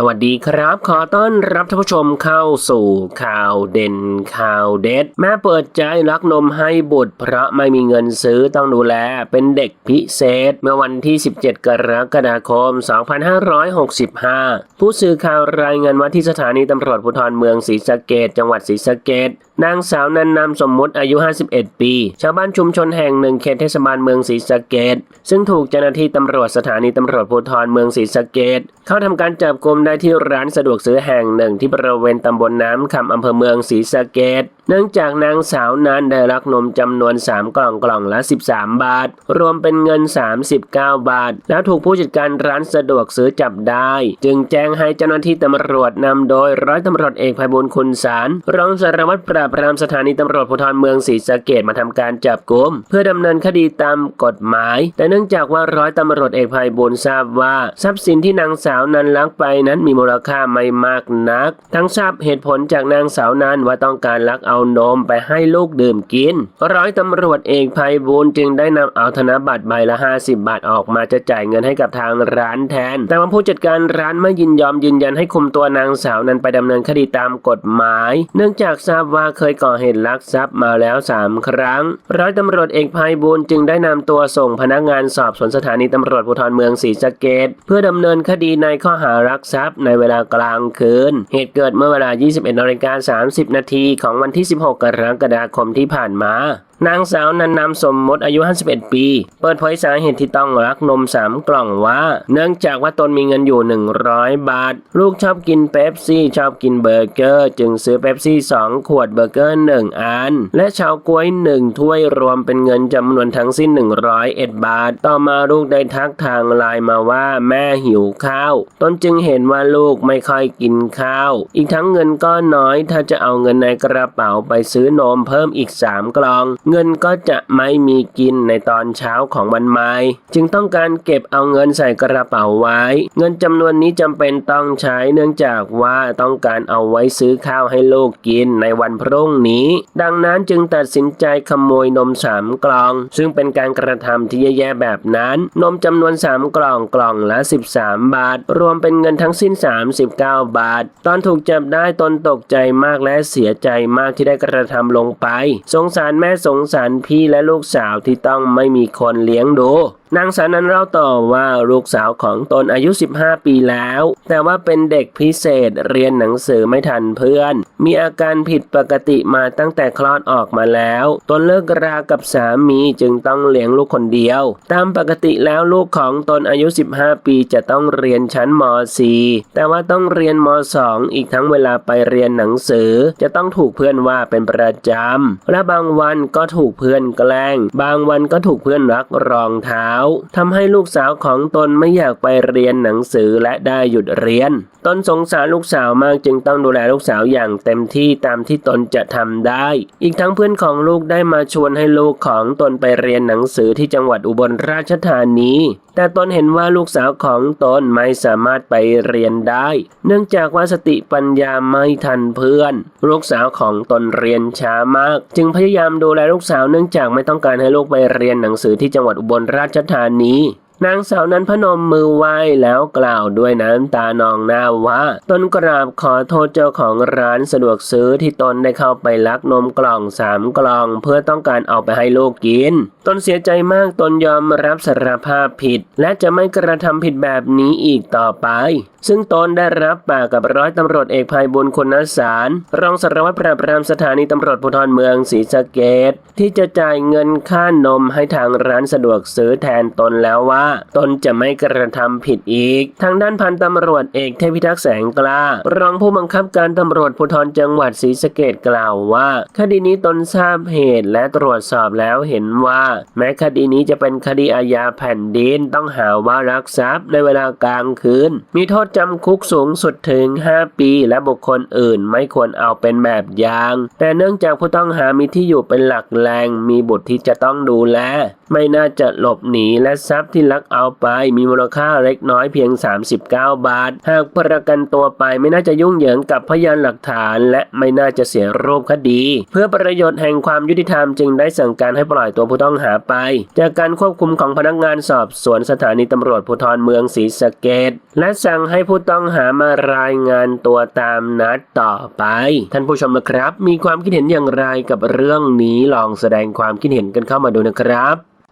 สวัสดีครับ ขอต้อนรับท่านผู้ชมเข้าสู่ข่าวเด่นข่าวเด็ด แม่เปิดใจรักนมให้บุตรเพราะไม่มีเงินซื้อต้องดูแลเป็นเด็กพิเศษ เมื่อวันที่ 17 กรกฎาคม 2565 ผู้สื่อข่าวรายงานว่าที่สถานีตำรวจภูธรเมืองศรีสะเกดจังหวัดศรีสะเกด นางสาวนันนามสมมุติอายุ 51 ปี ชาวบ้านชุมชนแห่งหนึ่งเขตเทศบาลเมืองศรีสะเกดซึ่งถูกเจ้าหน้าที่ตำรวจสถานีตำรวจภูธรเมืองศรีสะเกดเข้าทำการจับกลุมได้ที่ร้านสะดวกซื้อแห่งหนึ่งที่บริเวณตำบลน้ำคำอำเภอเมืองศรีสะเกด เนื่องจากนางสาวนั้นได้รักนมจำนวน 3 กล่องกล่องละ 13 บาท รวมเป็นเงิน 39 บาท แล้วถูกผู้จัดการร้านสะดวกซื้อจับได้ จึงแจ้งให้เจ้าหน้าที่ตำรวจนำโดยร้อยตำรวจเอกไพบุญคุณสารรองสารวัตรปราบปรามสถานีตำรวจภูธรเมืองศรีสะเกดมาทำการจับกุมเพื่อดำเนินคดีตามกฎหมาย แต่เนื่องจากว่าร้อยตำรวจเอกไพบุญทราบว่า ทรัพย์สินที่นางสาวนั้นลักไปนั้นมีมูลค่าไม่มากนัก ทั้งทราบเหตุผลจากนางสาวนั้นว่าต้องการลักเอาานมไปให้ลูกดื่มกิน ร้อยตำรวจเอกไพบุญจึงได้นำเอาธนบัตรใบละ 50 บาทออกมาจะจ่ายเงินให้กับทางร้านแทน แต่ว่าผู้จัดการร้านไม่ยินยอมยืนยันให้คุมตัวนางสาวนั้นไปดำเนินคดีตามกฎหมาย เนื่องจากทราบว่าเคยก่อเหตุลักทรัพย์มาแล้ว 3 ครั้ง ร้อยตำรวจเอกไพบุญจึงได้นำตัวส่งพนักงานสอบสวนสถานีตำรวจภูธรเมืองศรีสะเกดเพื่อดำเนินคดีในข้อหารักทรัพย์ในเวลากลางคืน เหตุเกิดเมื่อเวลา 21นาฬิกา30 นาทีของวันที่16 กรกฎาคมที่ผ่านมา นางสาวนันนามสมมติอายุ 51 ปี เปิดเผยสาเหตุที่ต้องรักนม 3 กล่องว่า เนื่องจากว่าตนมีเงินอยู่ 100 บาท ลูกชอบกินเป๊ปซี่ ชอบกินเบอร์เกอร์ จึงซื้อเป๊ปซี่ 2 ขวดเบอร์เกอร์ 1 อัน และชาวกล้วย 1 ถ้วยรวมเป็นเงินจำนวนทั้งสิ้น 101 บาท ต่อมาลูกได้ทักทางไลน์มาว่าแม่หิวข้าว ตนจึงเห็นว่าลูกไม่ค่อยกินข้าว อีกทั้งเงินก็น้อยถ้าจะเอาเงินในกระเป๋าไปซื้อนมเพิ่มอีก 3 กล่องเงินก็จะไม่มีกินในตอนเช้าของวันใหม่ จึงต้องการเก็บเอาเงินใส่กระเป๋าไว้ เงินจำนวนนี้จำเป็นต้องใช้เนื่องจากว่าต้องการเอาไว้ซื้อข้าวให้ลูกกินในวันพรุ่งนี้ ดังนั้นจึงตัดสินใจขโมยนมสามกล่อง ซึ่งเป็นการกระทำที่แย่ๆแบบนั้น นมจำนวน3กล่องกล่องละ 13 บาท รวมเป็นเงินทั้งสิ้น 39 บาท ตอนถูกจับได้ตนตกใจมากและเสียใจมากที่ได้กระทำลงไป สงสารแม่สงสารพี่และลูกสาวที่ต้องไม่มีคนเลี้ยงดูนางสาวนั้นเล่าต่อว่าลูกสาวของตนอายุ 15 ปีแล้ว แต่ว่าเป็นเด็กพิเศษเรียนหนังสือไม่ทันเพื่อน มีอาการผิดปกติมาตั้งแต่คลอดออกมาแล้ว ตนเลิกรากับสามีจึงต้องเลี้ยงลูกคนเดียว ตามปกติแล้วลูกของตนอายุ 15 ปีจะต้องเรียนชั้นม .4 แต่ว่าต้องเรียนม .2 อีกทั้งเวลาไปเรียนหนังสือ จะต้องถูกเพื่อนว่าเป็นประจำและบางวันก็ถูกเพื่อนแกล้ง บางวันก็ถูกเพื่อนรักรองเท้าทำให้ลูกสาวของตนไม่อยากไปเรียนหนังสือและได้หยุดเรียน ตนสงสารลูกสาวมากจึงต้องดูแลลูกสาวอย่างเต็มที่ตามที่ตนจะทำได้ อีกทั้งเพื่อนของลูกได้มาชวนให้ลูกของตนไปเรียนหนังสือที่จังหวัดอุบลราชธานี แต่ตนเห็นว่าลูกสาวของตนไม่สามารถไปเรียนได้ เนื่องจากว่าสติปัญญาไม่ทันเพื่อน ลูกสาวของตนเรียนช้ามาก จึงพยายามดูแลลูกสาวเนื่องจากไม่ต้องการให้ลูกไปเรียนหนังสือที่จังหวัดอุบลราชทานนี้ นางสาวนั้นพนมมือไหว้แล้วกล่าวด้วยน้ำตานองหน้าว่าตนกราบขอโทษเจ้าของร้านสะดวกซื้อที่ตนได้เข้าไปลักนมกล่องสามกล่อง เพื่อต้องการเอาไปให้ลูกกิน ตนเสียใจมากตนยอมรับสารภาพผิด และจะไม่กระทำผิดแบบนี้อีกต่อไป ซึ่งตนได้รับปากกับร้อยตำรวจเอกภัยบุญคุณสารรองสารวัตรปราบปรามสถานีตำรวจภูธรเมืองศรีสะเกดที่จะจ่ายเงินค่านมให้ทางร้านสะดวกซื้อแทนตนแล้วว่าตนจะไม่กระทำผิดอีก ทางด้านพันตำรวจเอกเทพิทักษ์แสงกล้า รองผู้บังคับการตำรวจภูธรจังหวัดศรีสะเกดกล่าวว่า คดีนี้ตนทราบเหตุและตรวจสอบแล้วเห็นว่า แม้คดีนี้จะเป็นคดีอาญาแผ่นดินต้องหาว่ารักทรัพย์ในเวลากลางคืน มีโทษจำคุกสูงสุดถึง 5 ปี และบุคคลอื่นไม่ควรเอาเป็นแบบอย่าง แต่เนื่องจากผู้ต้องหามีที่อยู่เป็นหลักแหล่งมีบุตรที่จะต้องดูแล ไม่น่าจะหลบหนีและทรัพย์ที่ลักลักเอาไปมีมูลค่าเล็กน้อยเพียง 39 บาท หากประกันตัวไปไม่น่าจะยุ่งเหยิงกับพยานหลักฐาน และไม่น่าจะเสียรูปคดี เพื่อประโยชน์แห่งความยุติธรรมจึงได้สั่งการให้ปล่อยตัวผู้ต้องหาไป จากการควบคุมของพนักงานสอบสวนสถานีตำรวจภูธรเมืองศรีสะเกดและสั่งให้ผู้ต้องหามารายงานตัวตามนัดต่อไป ท่านผู้ชมนะครับ มีความคิดเห็นอย่างไรกับเรื่องนี้ลองแสดงความคิดเห็นกันเข้ามาดูนะครับ